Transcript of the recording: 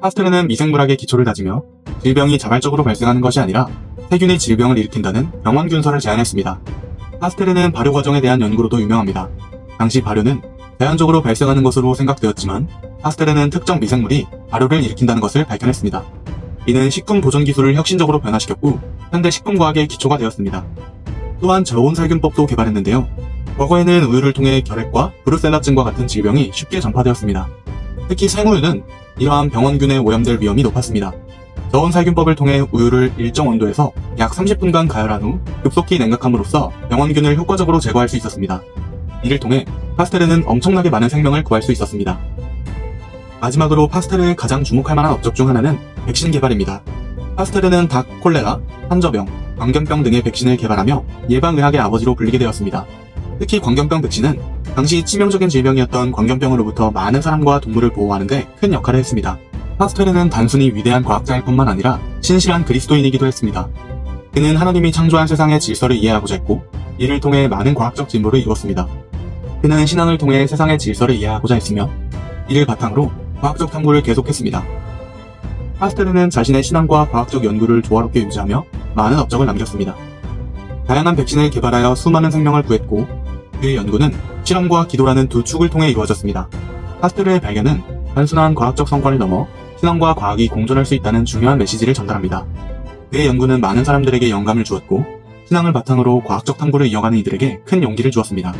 파스텔르는 미생물학의 기초를 다지며 질병이 자발적으로 발생하는 것이 아니라 세균이 질병을 일으킨다는 병원균설을 제안했습니다. 파스텔르는 발효 과정에 대한 연구로도 유명합니다. 당시 발효는 자연적으로 발생하는 것으로 생각되었지만 파스텔르는 특정 미생물이 발효를 일으킨다는 것을 밝혀냈습니다. 이는 식품 보존 기술을 혁신적으로 변화시켰고 현대 식품과학의 기초가 되었습니다. 또한 저온 살균법도 개발했는데요. 과거에는 우유를 통해 결핵과 브루셀라증과 같은 질병이 쉽게 전파되었습니다. 특히 생우유는 이러한 병원균에 오염될 위험이 높았습니다. 저온 살균법을 통해 우유를 일정 온도에서 약 30분간 가열한 후 급속히 냉각함으로써 병원균을 효과적으로 제거할 수 있었습니다. 이를 통해 파스텔르는 엄청나게 많은 생명을 구할 수 있었습니다. 마지막으로 파스텔르의 가장 주목할 만한 업적 중 하나는 백신 개발입니다. 파스텔르는 닭, 콜레라, 한저병, 광견병 등의 백신을 개발하며 예방의학의 아버지로 불리게 되었습니다. 특히 광견병 백신은 당시 치명적인 질병이었던 광견병으로부터 많은 사람과 동물을 보호하는데 큰 역할을 했습니다. 파스텔르는 단순히 위대한 과학자일 뿐만 아니라 신실한 그리스도인이기도 했습니다. 그는 하나님이 창조한 세상의 질서를 이해하고자 했고 이를 통해 많은 과학적 진보를 이루었습니다. 그는 신앙을 통해 세상의 질서를 이해하고자 했으며 이를 바탕으로 과학적 탐구를 계속했습니다. 파스텔르는 자신의 신앙과 과학적 연구를 조화롭게 유지하며 많은 업적을 남겼습니다. 다양한 백신을 개발하여 수많은 생명을 구했고 그의 연구는 실험과 기도라는 두 축을 통해 이루어졌습니다. 파스텔르의 발견은 단순한 과학적 성과를 넘어 신앙과 과학이 공존할 수 있다는 중요한 메시지를 전달합니다. 그의 연구는 많은 사람들에게 영감을 주었고 신앙을 바탕으로 과학적 탐구를 이어가는 이들에게 큰 용기를 주었습니다.